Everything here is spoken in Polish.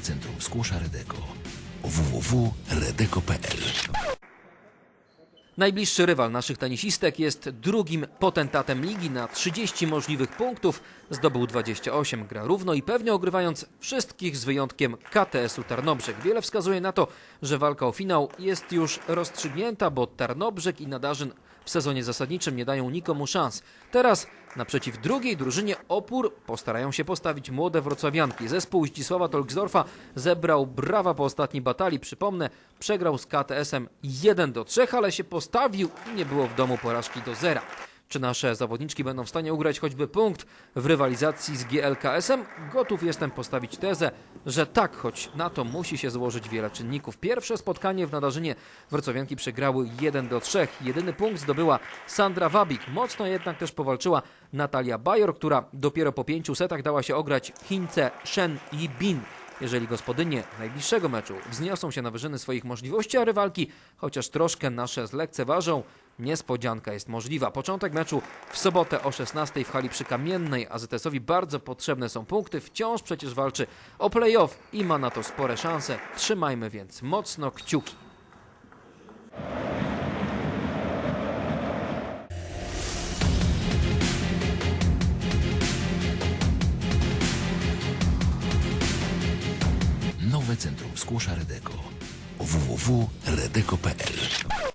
Centrum Skłosza Redeko www.redeko.pl Najbliższy rywal naszych tenisistek jest drugim potentatem ligi na 30 możliwych punktów. Zdobył 28, gra równo i pewnie ogrywając wszystkich z wyjątkiem KTS-u Tarnobrzeg. Wiele wskazuje na to, że walka o finał jest już rozstrzygnięta, bo Tarnobrzeg i Nadarzyn w sezonie zasadniczym nie dają nikomu szans. Teraz naprzeciw drugiej drużynie opór postarają się postawić młode wrocławianki. Zespół Zdzisława Tolksdorfa zebrał brawa po ostatniej batalii. Przypomnę, przegrał z KTS-em 1 do 3, ale się postawił i nie było w domu porażki do zera. Czy nasze zawodniczki będą w stanie ugrać choćby punkt w rywalizacji z GLKS-em? Gotów jestem postawić tezę, że tak, choć na to musi się złożyć wiele czynników. Pierwsze spotkanie w Nadarzynie wrocławianki przegrały 1 do 3. Jedyny punkt zdobyła Sandra Wabik. Mocno jednak też powalczyła Natalia Bajor, która dopiero po pięciu setach dała się ograć Chince Shen Yibin. Jeżeli gospodynie najbliższego meczu wzniosą się na wyżyny swoich możliwości, a rywalki chociaż troszkę nasze zlekceważą, niespodzianka jest możliwa. Początek meczu w sobotę o 16 w hali przy Kamiennej. AZS-owi bardzo potrzebne są punkty. Wciąż przecież walczy o playoff i ma na to spore szanse. Trzymajmy więc mocno kciuki. Nowe Centrum Skłosza Redeko www.redeko.pl